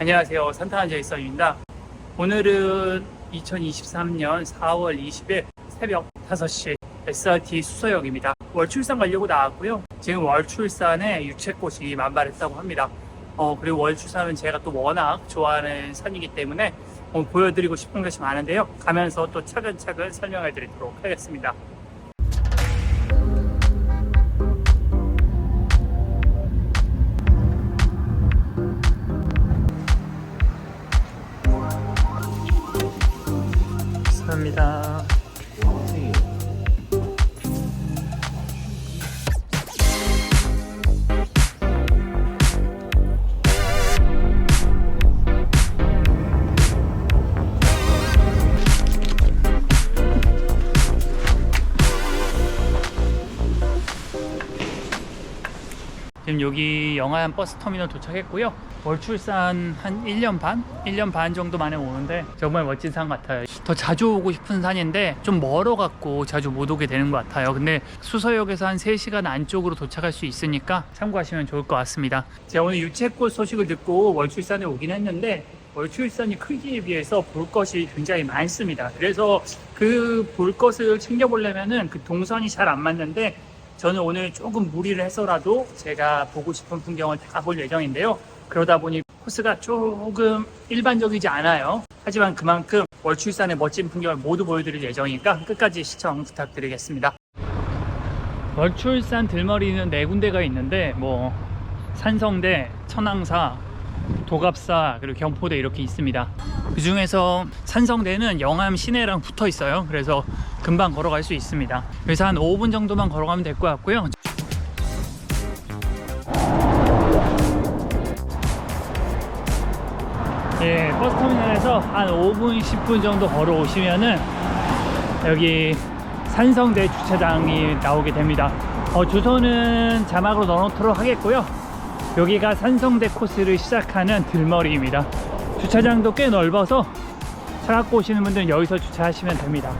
안녕하세요. 산타한 제이선입니다. 오늘은 2023년 4월 20일 새벽 5시 SRT 수서역입니다. 월출산 가려고 나왔고요. 지금 월출산에 유채꽃이 만발했다고 합니다. 어, 그리고 월출산은 제가 또 워낙 좋아하는 산이기 때문에 어, 보여드리고 싶은 것이 많은데요. 가면서 또 차근차근 설명해 드리도록 하겠습니다. 지금 여기 영하얀 버스 터미널 도착했고요. 월출산 한 1년 반? 1년 반 정도 만에 오는데 정말 멋진 산 같아요. 더 자주 오고 싶은 산인데 좀 멀어갖고 자주 못 오게 되는 것 같아요. 근데 수서역에서 한 3시간 안쪽으로 도착할 수 있으니까 참고하시면 좋을 것 같습니다. 제가 오늘 유채꽃 소식을 듣고 월출산에 오긴 했는데 월출산이 크기에 비해서 볼 것이 굉장히 많습니다. 그래서 그 볼 것을 챙겨보려면은 그 동선이 잘 안 맞는데 저는 오늘 조금 무리를 해서라도 제가 보고 싶은 풍경을 다 볼 예정인데요. 그러다 보니 코스가 조금 일반적이지 않아요. 하지만 그만큼 월출산의 멋진 풍경을 모두 보여드릴 예정이니까 끝까지 시청 부탁드리겠습니다. 월출산 들머리는 네 군데가 있는데 뭐 산성대, 천왕사, 도갑사 그리고 경포대 이렇게 있습니다. 그 중에서 산성대는 영암 시내랑 붙어 있어요. 그래서 금방 걸어갈 수 있습니다. 그래서 한 5분 정도만 걸어가면 될 것 같고요. 예, 버스터미널에서 한 5분, 10분 정도 걸어오시면은 여기 산성대 주차장이 나오게 됩니다. 어, 주소는 자막으로 넣어놓도록 하겠고요. 여기가 산성대 코스를 시작하는 들머리입니다. 주차장도 꽤 넓어서 차 갖고 오시는 분들은 여기서 주차하시면 됩니다.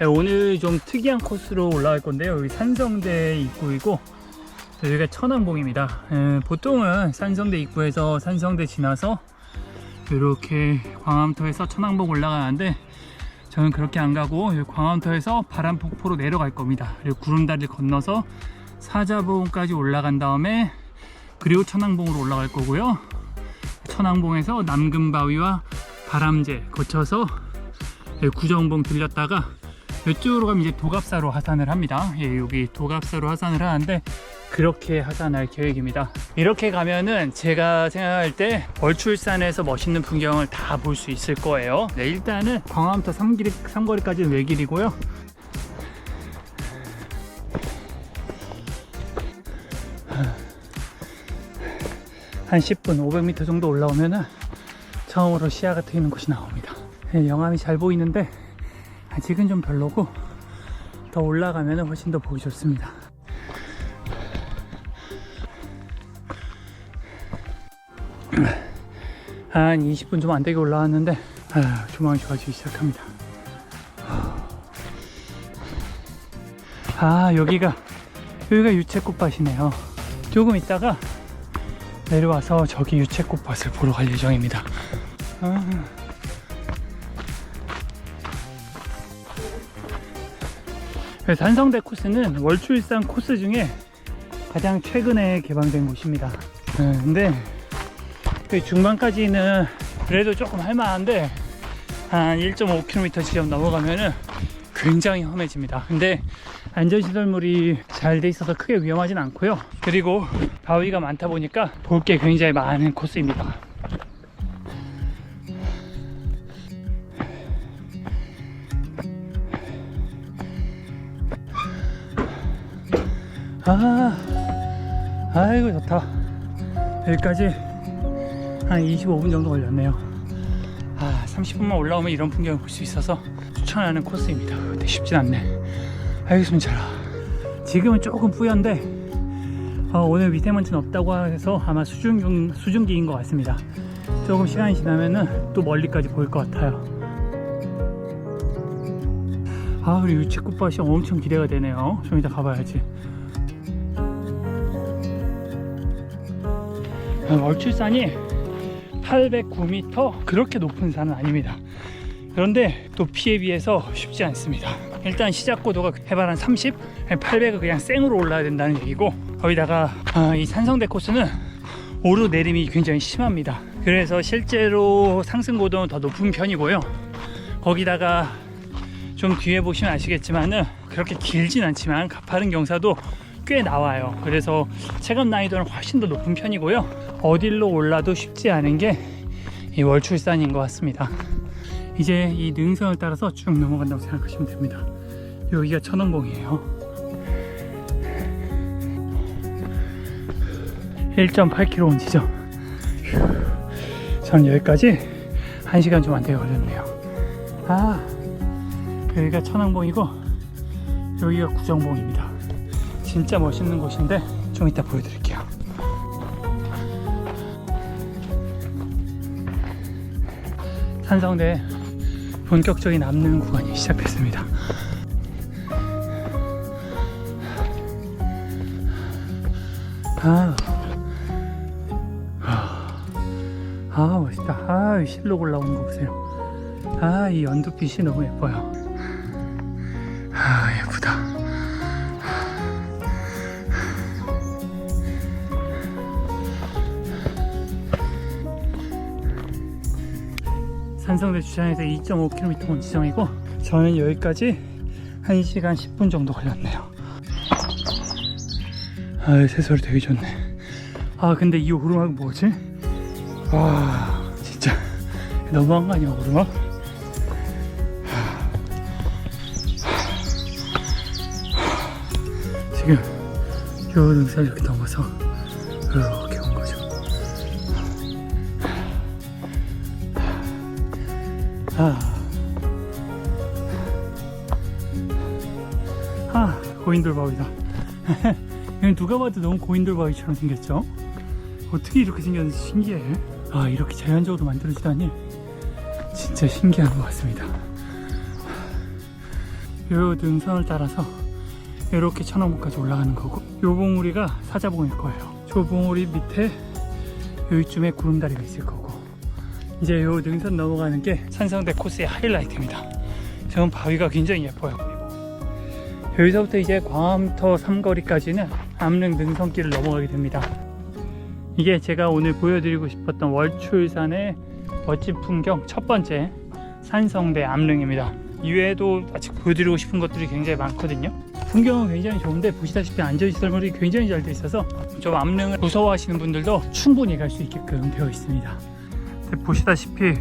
네, 오늘 좀 특이한 코스로 올라갈 건데요. 여기 산성대 입구이고 여기가 천왕봉입니다. 에, 보통은 산성대 입구에서 산성대 지나서 이렇게 광암터에서 천왕봉 올라가는데 저는 그렇게 안 가고 광암터에서 바람폭포로 내려갈 겁니다. 그리고 구름다리를 건너서 사자봉까지 올라간 다음에 그리고 천왕봉으로 올라갈 거고요. 천왕봉에서 남금바위와 바람제 거쳐서 여기 구정봉 들렸다가 이쪽으로 가면 이제 도갑사로 하산을 합니다. 예, 여기 도갑사로 하산을 하는데 그렇게 하산할 계획입니다. 이렇게 가면은 제가 생각할 때 월출산에서 멋있는 풍경을 다 볼 수 있을 거예요. 네, 일단은 광암터 삼거리, 삼거리까지는 외길이고요. 한 10분, 500m 정도 올라오면은 처음으로 시야가 트이는 곳이 나옵니다. 예, 영암이 잘 보이는데 아직은 좀 별로고 더 올라가면 훨씬 더 보기 좋습니다. 한 20분 좀 안 되게 올라왔는데 아, 조망이 좋아지기 시작합니다. 아 여기가 여기가 유채꽃밭이네요. 조금 있다가 내려와서 저기 유채꽃밭을 보러 갈 예정입니다. 아. 산성대 코스는 월출산 코스 중에 가장 최근에 개방된 곳입니다. 네, 근데 그 중반까지는 그래도 조금 할만한데 한 1.5km 지점 넘어가면은 굉장히 험해집니다. 근데 안전시설물이 잘 돼 있어서 크게 위험하진 않고요. 그리고 바위가 많다 보니까 볼 게 굉장히 많은 코스입니다. 아, 아이고 좋다. 여기까지 한 25분 정도 걸렸네요. 아, 30분만 올라오면 이런 풍경을 볼 수 있어서 추천하는 코스입니다. 근데 쉽진 않네. 아이고 숨차라. 지금은 조금 뿌연데 어, 오늘 미세먼지는 없다고 해서 아마 수중 수중기인 것 같습니다. 조금 시간이 지나면은 또 멀리까지 보일 것 같아요. 아, 우리 유채꽃밭이 엄청 기대가 되네요. 좀 이따 가봐야지. 월출산이 809m 그렇게 높은 산은 아닙니다. 그런데 높이에 비해서 쉽지 않습니다. 일단 시작 고도가 해발 한 30, 800을 그냥 생으로 올라야 된다는 얘기고 거기다가 아, 이 산성대 코스는 오르 내림이 굉장히 심합니다. 그래서 실제로 상승 고도는 더 높은 편이고요. 거기다가 좀 뒤에 보시면 아시겠지만은 그렇게 길진 않지만 가파른 경사도 꽤 나와요. 그래서 체감 난이도는 훨씬 더 높은 편이고요. 어딜로 올라도 쉽지 않은 게 이 월출산인 것 같습니다. 이제 이 능선을 따라서 쭉 넘어간다고 생각하시면 됩니다. 여기가 천왕봉이에요. 1.8km 온 지점. 휴, 저는 여기까지 1시간 좀 안 되게 걸렸네요. 아, 여기가 천왕봉이고 여기가 구정봉입니다. 진짜 멋있는 곳인데 좀 이따 보여드릴게요. 산성대 본격적인 남는 구간이 시작됐습니다. 아, 아 멋있다. 아, 이 실록 올라오는 거 보세요. 아, 이 연두빛이 너무 예뻐요. 산성대 주차장에서 2.5km 온 지점이고 저는 여기까지 1시간 10분 정도 걸렸네요 아 새소리 되게 좋네 아 근데 이 오르막 뭐지? 와 진짜 너무한 거 아니야 오르막? 지금 요 능선 이렇게 넘어서 아. 아, 고인돌바위다. 이건 누가 봐도 너무 고인돌바위처럼 생겼죠? 어떻게 이렇게 생겼는지 신기해. 아, 이렇게 자연적으로 만들어지다니. 진짜 신기한 것 같습니다. 요 능선을 따라서 이렇게 천왕봉까지 올라가는 거고, 요 봉우리가 사자봉일 거예요. 저 봉우리 밑에 여기쯤에 구름다리가 있을 거고, 이제 요 능선 넘어가는 게 산성대 코스의 하이라이트입니다. 지금 바위가 굉장히 예뻐요. 여기서부터 이제 광암터 삼거리까지는 암릉 능선길을 넘어가게 됩니다. 이게 제가 오늘 보여드리고 싶었던 월출산의 멋진 풍경 첫 번째 산성대 암릉입니다. 이외에도 아직 보여드리고 싶은 것들이 굉장히 많거든요. 풍경은 굉장히 좋은데 보시다시피 안전시설물이 굉장히 잘 돼 있어서 좀 암릉을 무서워하시는 분들도 충분히 갈 수 있게끔 되어 있습니다. 보시다시피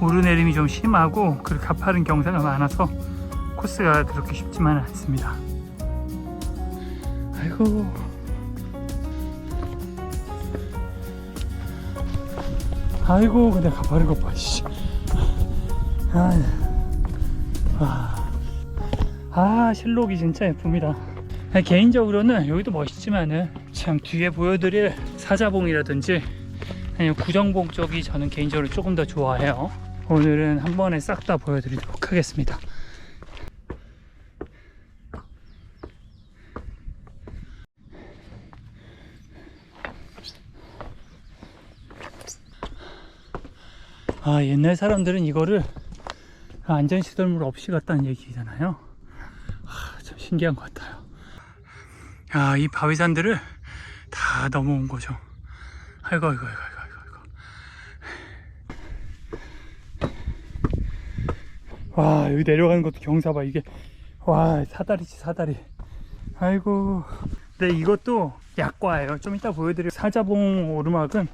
오르내림이 좀 심하고 그리고 가파른 경사가 많아서 코스가 그렇게 쉽지만은 않습니다. 아이고. 아이고 근데 가파른 것 봐. 씨. 아, 와. 아 실록이 진짜 예쁩니다. 개인적으로는 여기도 멋있지만은 참 뒤에 보여드릴 사자봉이라든지 아니면 구정봉 쪽이 저는 개인적으로 조금 더 좋아해요. 오늘은 한 번에 싹 다 보여드리도록 하겠습니다. 아, 옛날 사람들은 이거를 안전시설물 없이 갔다는 얘기잖아요. 아, 참 신기한 것 같아요. 야, 이 바위산들을 다 넘어온 거죠. 아이고, 아이고, 아이고. 와, 여기 내려가는 것도 경사 봐, 이게. 와, 사다리지, 사다리. 아이고. 근데 이것도 약과예요. 좀 이따 보여드릴 사자봉 오르막은,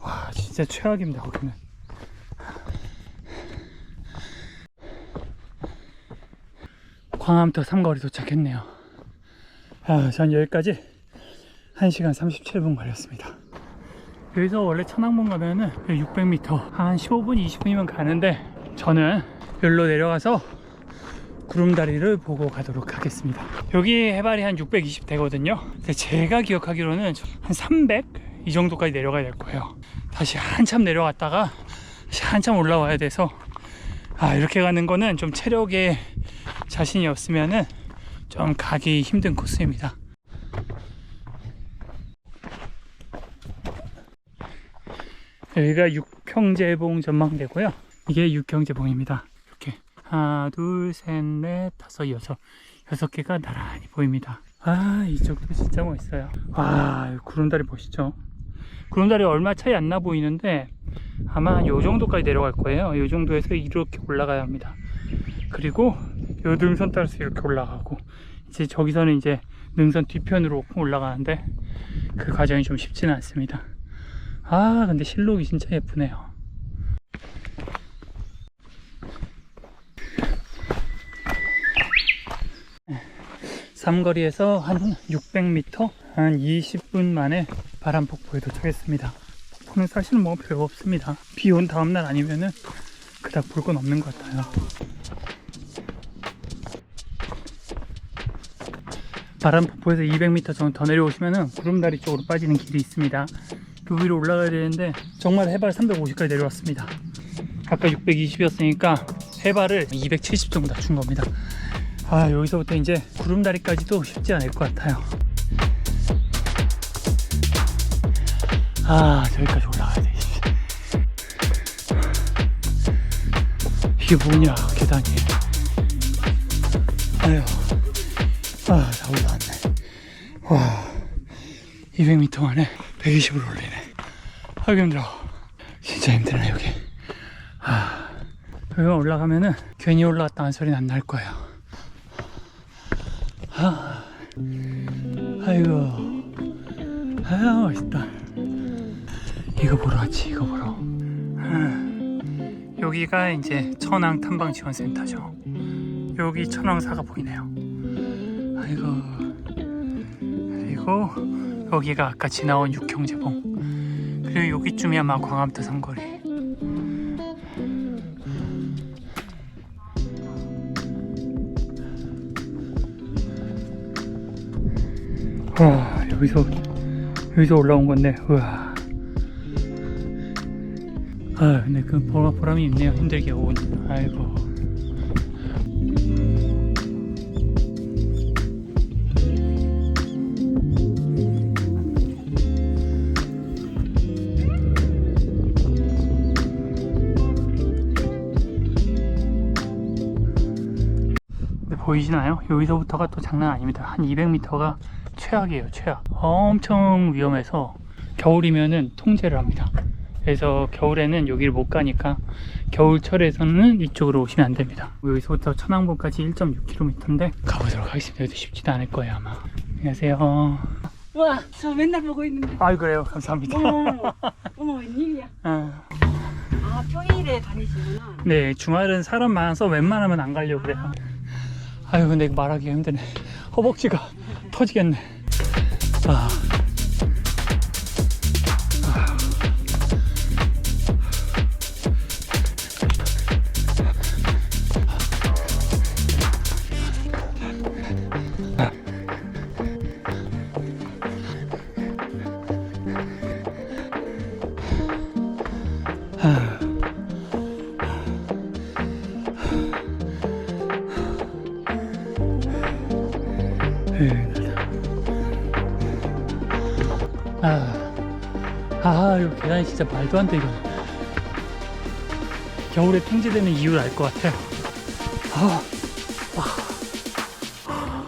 와, 진짜 최악입니다, 거기는. 광암터 삼거리 도착했네요. 아, 전 여기까지 1시간 37분 걸렸습니다. 여기서 원래 천왕봉 가면은 600m 한 15분 20분이면 가는데 저는 여기로 내려가서 구름다리를 보고 가도록 하겠습니다. 여기 해발이 한 620 되거든요. 근데 제가 기억하기로는 한 300 이 정도까지 내려가야 될 거예요. 다시 한참 내려갔다가 다시 한참 올라와야 돼서 아 이렇게 가는 거는 좀 체력에 자신이 없으면은 좀 가기 힘든 코스입니다. 여기가 육형제봉 전망대고요. 이게 육형제봉입니다. 하나, 둘, 셋, 넷, 다섯, 여섯 여섯 개가 나란히 보입니다. 아 이쪽도 진짜 멋있어요. 와 구름다리 보시죠. 구름다리 얼마 차이 안 나 보이는데 아마 한요 정도까지 내려갈 거예요. 요 정도에서 이렇게 올라가야 합니다. 그리고 요 능선 따라서 이렇게 올라가고 이제 저기서는 이제 능선 뒤편으로 올라가는데 그 과정이 좀 쉽지는 않습니다. 아 근데 실록이 진짜 예쁘네요. 삼거리에서 한 600m 한 20분 만에 바람 폭포에 도착했습니다. 폭포는 사실은 뭐 별거 없습니다. 비 온 다음날 아니면은 그닥 볼 건 없는 것 같아요. 바람 폭포에서 200m 정도 더 내려오시면은 구름다리 쪽으로 빠지는 길이 있습니다. 그 위로 올라가야 되는데 정말 해발 350까지 내려왔습니다. 아까 620이었으니까 해발을 270 정도 낮춘 겁니다. 아 여기서부터 이제 구름다리까지도 쉽지 않을 것 같아요. 아 저기까지 올라가야 돼. 씨. 이게 뭐냐 계단이. 아유. 아, 다 올라왔네. 와, 200m 만에 120으로 올리네. 아이고, 힘들어. 진짜 힘드네, 여기. 아, 여기 올라가면은 괜히 올라갔다는 소리는 안 날 거예요. 아이고. 아, 멋있다. 이거 보러 왔지, 이거 보러. 아, 여기가 이제 천왕 탐방 지원센터죠. 여기 천왕사가 보이네요. 아이고 그리고 여기가 아까 지나온 육형제봉 그리고 여기쯤이 아마 광암도 삼거리 와 여기서 여기서 올라온 건데 우와 아 근데 그 보람, 보람이 있네요 힘들게 온 아이고 보이시나요? 여기서부터가 또 장난 아닙니다. 한 200m가 최악이에요, 최악. 엄청 위험해서 겨울이면은 통제를 합니다. 그래서 겨울에는 여기를 못 가니까 겨울철에서는 이쪽으로 오시면 안 됩니다. 여기서부터 천왕봉까지 1.6km인데 가보도록 하겠습니다. 여기도 쉽지도 않을 거예요, 아마. 안녕하세요. 와, 저 맨날 보고 있는데. 아이 그래요, 감사합니다. 어머, 어머, 웬일이야. 아, 아, 평일에 다니시구나. 네, 주말은 사람 많아서 웬만하면 안 가려고 그래요. 아유, 근데 이거 말하기가 힘드네. 허벅지가 터지겠네. 아. 말도 안 돼, 이거. 겨울에 통제되는 이유를 알 것 같아요. 아, 아.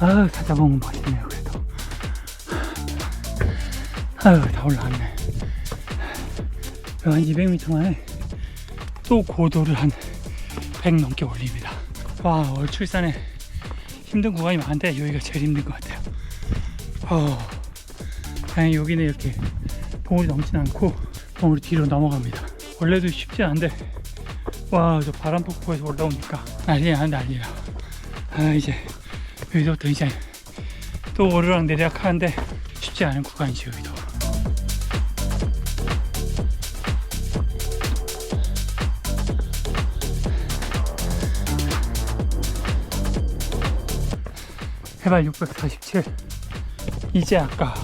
아, 찾아보면 멋있네요, 그래도. 아유, 다 올라왔네. 한 200m 만에 또 고도를 한 100 넘게 올립니다. 와, 얼출산에 힘든 구간이 많은데 여기가 제일 힘든 것 같아요. 어, 다행히 여기는 이렇게 봉우리 넘진 않고 봉우리 뒤로 넘어갑니다. 원래도 쉽지 않은데 와, 저 바람 폭포에서 올라오니까 난리야 난리야. 아 이제 여기서부터 이제 또 오르락 내리락 하는데 쉽지 않은 구간이지 여기도. 해발 647 이제 아까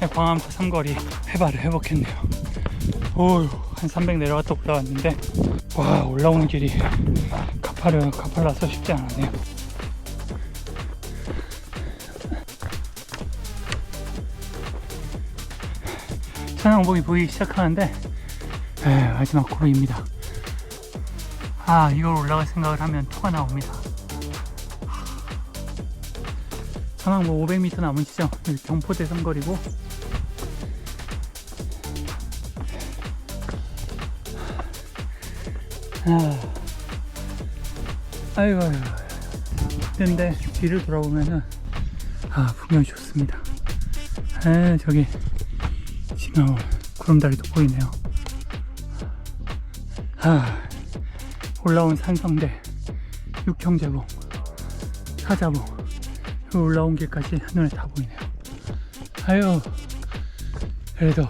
광암사 삼거리 해발을 회복했네요 오우 한300 내려갔다 올라왔는데 와 올라오는 길이 가파르 가팔라서 쉽지 않았네요 천왕봉이 보이기 시작하는데 에, 마지막 고비입니다. 아 이걸 올라갈 생각을 하면 토가 나옵니다. 천왕봉 500m 남은 지점 경포대 선거리고 아, 아이고 아이고 근데 뒤를 돌아보면은 아 풍경이 좋습니다. 에 저기 지금 구름다리도 보이네요. 아, 올라온 산성대, 육형제봉, 사자봉, 그 올라온 길까지 한눈에 다 보이네요. 아유, 그래도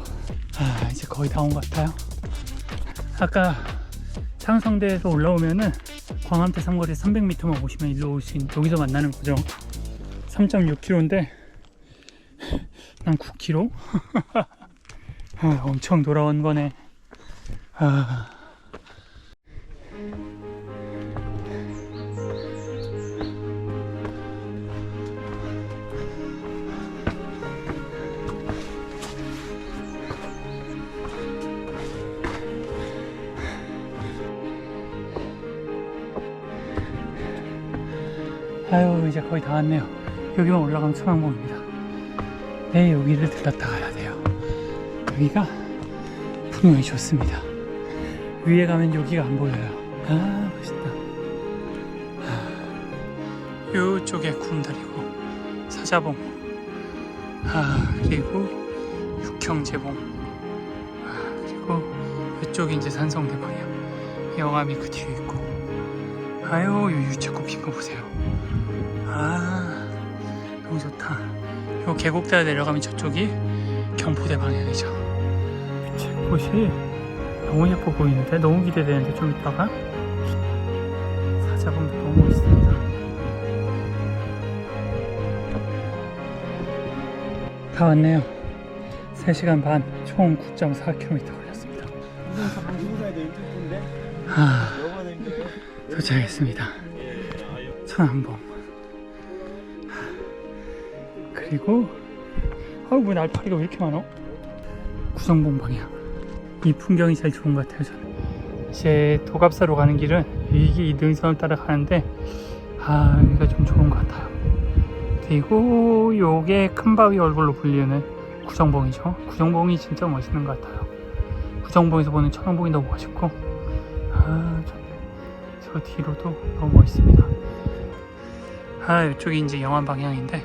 아, 이제 거의 다 온 것 같아요. 아까 상성대에서 올라오면은 광암대 삼거리 300m만 오시면 일로 오신 여기서 만나는 거죠. 3.6km인데 난 9km? 아, 엄청 돌아온 거네. 아. 아유 이제 거의 다 왔네요. 여기만 올라가면 천왕봉입니다. 네 여기를 들렀다 가야 돼요. 여기가 풍경이 좋습니다. 위에 가면 여기가 안 보여요. 아 멋있다. 아, 이쪽에 구름다리고 사자봉. 아 그리고 육형제봉. 아 그리고 이쪽이 이제 산성대방이요. 영암이 그 뒤에 있고 아유 이 유채꽃 핀 거 보세요. 아 너무 좋다. 요 계곡대로 내려가면 저쪽이 경포대 방향이죠. 유채꽃이 너무 예뻐 보이는데? 너무 기대되는데? 좀 이따가? 사자봉도 너무 멋있습니다. 다 왔네요. 3시간 반 총 9.4km 걸렸습니다. 아 도착했습니다. 천왕봉 그리고 아우 뭐 날파리가 왜 이렇게 많어? 구정봉 방향 이 풍경이 제일 좋은 것 같아요 저는. 이제 도갑사로 가는 길은 이게 이 능선을 따라 가는데 아 여기가 좀 좋은 것 같아요. 그리고 요게 큰 바위 얼굴로 불리는 구정봉이죠. 구정봉이 진짜 멋있는 것 같아요. 구정봉에서 보는 천왕봉이 너무 멋있고 저 뒤로도 너무 멋있습니다. 아 이쪽이 이제 영암 방향인데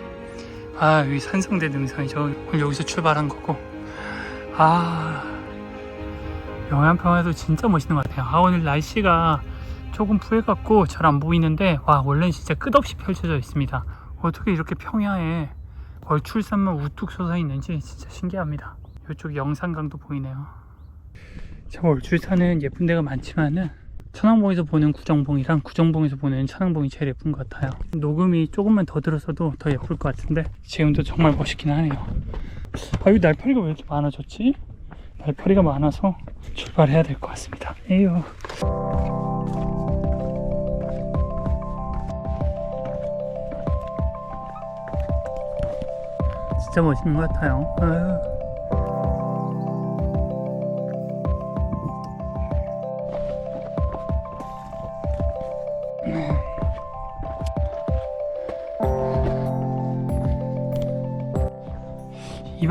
아 여기 산성대 능선이죠 오늘 여기서 출발한 거고. 아 영암 평화도 진짜 멋있는 것 같아요. 아 오늘 날씨가 조금 푸해갖고 잘 안 보이는데 와 원래는 진짜 끝없이 펼쳐져 있습니다. 어떻게 이렇게 평야에 얼출산만 우뚝 솟아 있는지 진짜 신기합니다. 이쪽 영산강도 보이네요. 참 얼출산은 예쁜 데가 많지만은 천왕봉에서 보는 구정봉이랑 구정봉에서 보는 천왕봉이 제일 예쁜 것 같아요. 녹음이 조금만 더 들었어도 더 예쁠 것 같은데 지금도 정말 멋있긴 하네요. 아유 날파리가 왜 이렇게 많아졌지? 날파리가 많아서 출발해야 될 것 같습니다. 에휴. 진짜 멋있는 것 같아요. 아유.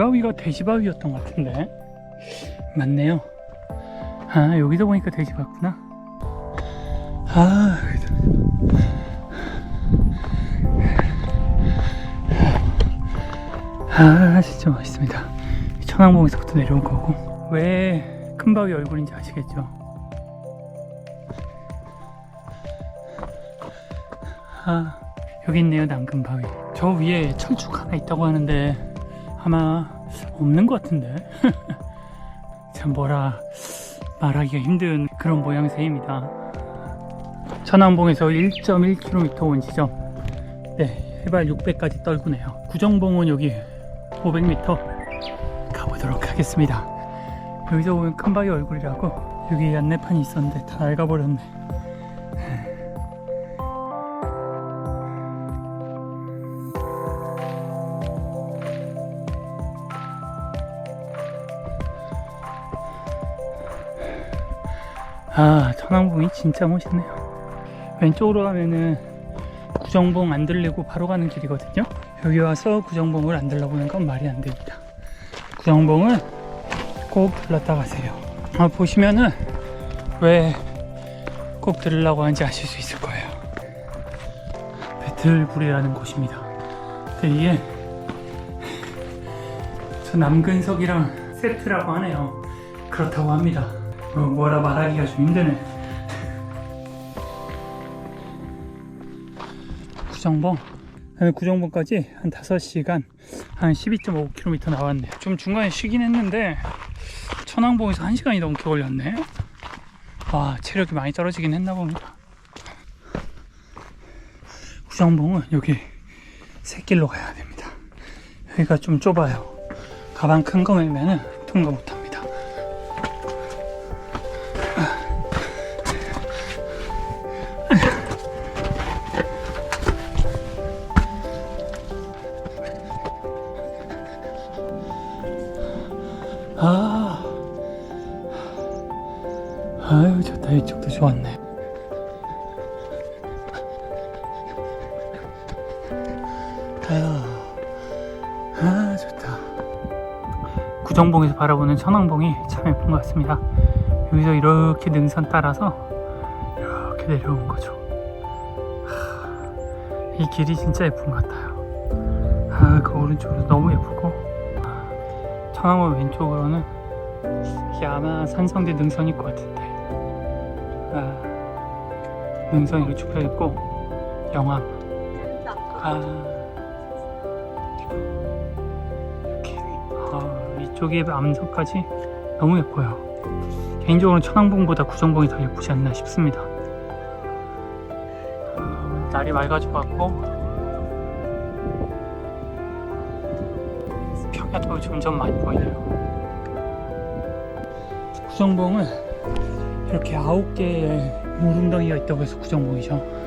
이 바위가 돼지바위였던 것 같은데. 맞네요. 아 여기서 보니까 돼지 같구나. 아 아 진짜 멋있습니다. 천왕봉에서부터 내려온 거고. 왜 큰 바위 얼굴인지 아시겠죠? 아 여기 있네요 남금 바위. 저 위에 철쭉 하나 있다고 하는데 아마 없는 것 같은데. 참 뭐라 말하기가 힘든 그런 모양새입니다. 천왕봉에서 1.1km 온 지점. 네 해발 600까지 떨구네요. 구정봉은 여기 500m 가보도록 하겠습니다. 여기서 보면 큰 바위 얼굴이라고 여기 안내판이 있었는데 다 낡아버렸네 아 천왕봉이 진짜 멋있네요. 왼쪽으로 가면은 구정봉 안 들리고 바로 가는 길이거든요. 여기 와서 구정봉을 안 들러보는 건 말이 안 됩니다. 구정봉은 꼭 들렀다 가세요. 아, 보시면은 왜 꼭 들으려고 하는지 아실 수 있을 거예요. 배틀굴이라는 곳입니다. 근데 이게 저 남근석이랑 세트라고 하네요. 그렇다고 합니다. 어, 뭐라 말하기가 좀 힘드네. 구정봉. 네, 구정봉까지 한 5시간 한 12.5km 나왔네요 좀 중간에 쉬긴 했는데 천왕봉에서 1시간이 넘게 걸렸네. 와 체력이 많이 떨어지긴 했나 봅니다. 구정봉은 여기 새길로 가야 됩니다. 여기가 좀 좁아요. 가방 큰거 매면은 통과 못합니다 같습니다. 여기서 이렇게 능선 따라서 이렇게 내려온 거죠. 하, 이 길이 진짜 예쁜 것 같아요. 아, 그 오른쪽으로 너무 예쁘고 천왕봉 왼쪽으로는 이게 아마 산성대 능선일 것 같은데 아, 능선이 이렇게 펴있고 영암 아 아, 이쪽에 암석까지 너무 예뻐요. 개인적으로는 천왕봉보다 구정봉이 더 예쁘지 않나 싶습니다. 아, 날이 맑아져 갖고 평야도 점점 많이 보이네요. 구정봉은 이렇게 아홉 개의 모름덩이가 있다고 해서 구정봉이죠.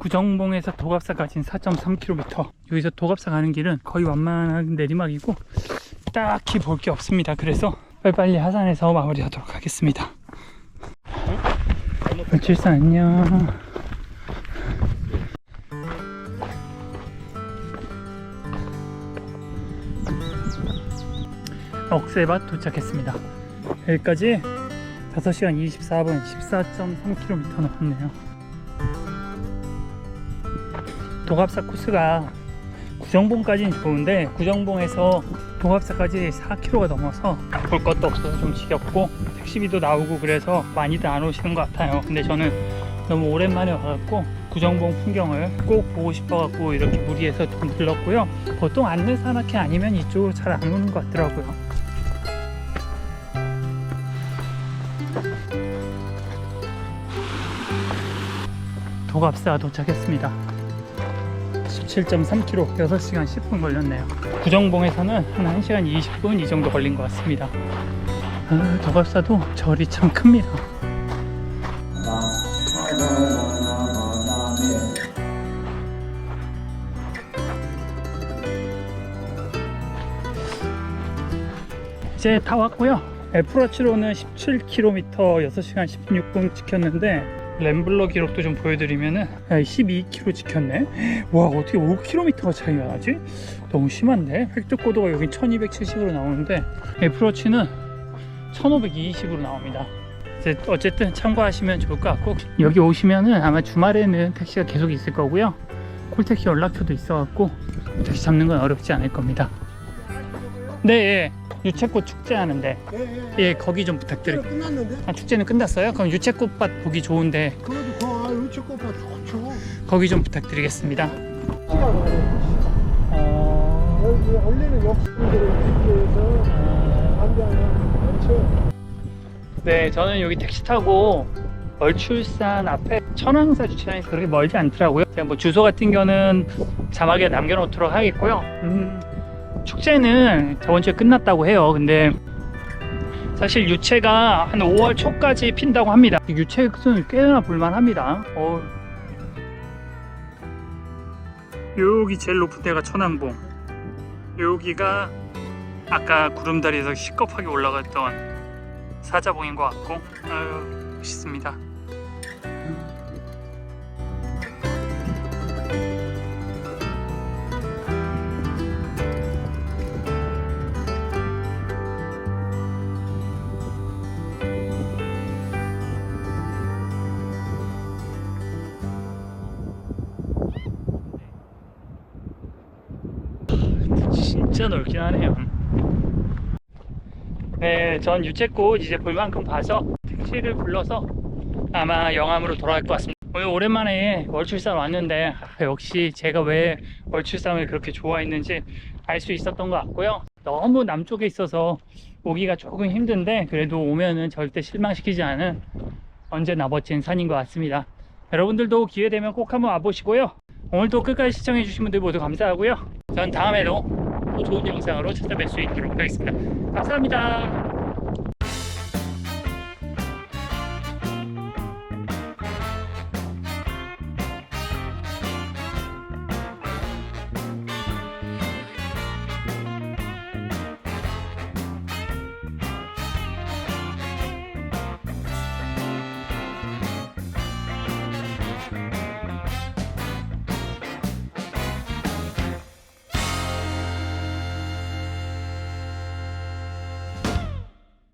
구정봉에서 도갑사까지는 4.3km. 여기서 도갑사 가는 길은 거의 완만한 내리막이고 딱히 볼 게 없습니다. 그래서 빨리빨리 하산해서 마무리하도록 하겠습니다. 칠사 안녕. 억새밭 도착했습니다. 여기까지 5시간 24분 14.3km 남았네요. 도갑사 코스가 구정봉까지는 좋은데 구정봉에서 동합사까지 4km가 넘어서 볼 것도 없어서 좀 지겹고 택시비도 나오고 그래서 많이들 안 오시는 것 같아요. 근데 저는 너무 오랜만에 와갖고 구정봉 풍경을 꼭 보고 싶어갖고 이렇게 무리해서 좀 들렀고요. 보통 안내산악회 아니면 이쪽으로 잘 안 오는 것 같더라고요. 도갑사 도착했습니다 17.3km 6시간 10분 걸렸네요. 구정봉에서는 한 1시간 20분 이 정도 걸린 것 같습니다. 아, 도갑사도 절이 참 큽니다. 이제 다 왔고요. 애플워치로는 17km 6시간 16분 찍혔는데 램블러 기록도 좀 보여드리면은 12km 지켰네. 와 어떻게 5km가 차이가 나지? 너무 심한데 획득 고도가 여기 1270으로 나오는데 애플워치는 1520으로 나옵니다. 어쨌든 참고하시면 좋을 것 같고 여기 오시면은 아마 주말에는 택시가 계속 있을 거고요. 콜택시 연락처도 있어 갖고 택시 잡는 건 어렵지 않을 겁니다. 네, 예. 유채꽃 축제 하는데 예 거기 좀 부탁드릴게요. 끝났는데? 아, 축제는 끝났어요? 그럼 유채꽃밭 보기 좋은데 그래도 그 아, 유채꽃밭 좋죠. 거기 좀 부탁드리겠습니다. 시간 어... 여기 원래는 비교해서 안장은 많죠. 네, 저는 여기 택시 타고 얼출산 앞에 천왕사 주차장에서 그렇게 멀지 않더라고요. 제가 뭐 주소 같은 거는 자막에 남겨놓도록 하겠고요. 음, 축제는 저번 주에 끝났다고 해요. 근데 사실 유채가 한 5월 초까지 핀다고 합니다. 유채는 꽤나 볼만합니다. 어, 여기 제일 높은 데가 천왕봉 여기가 아까 구름다리에서 시겁하게 올라갔던 사자봉인 것 같고 아유 멋있습니다 넓긴 하네요. 네, 전 유채꽃 이제 볼 만큼 봐서 택시를 불러서 아마 영암으로 돌아갈 것 같습니다. 오늘 오랜만에 월출산 왔는데 아, 역시 제가 왜 월출산을 그렇게 좋아했는지 알 수 있었던 것 같고요. 너무 남쪽에 있어서 오기가 조금 힘든데 그래도 오면은 절대 실망시키지 않은 언제나 멋진 산인 것 같습니다. 여러분들도 기회 되면 꼭 한번 와보시고요. 오늘도 끝까지 시청해주신 분들 모두 감사하고요. 전 다음에도 또 좋은 영상으로 찾아뵐 수 있도록 하겠습니다. 감사합니다.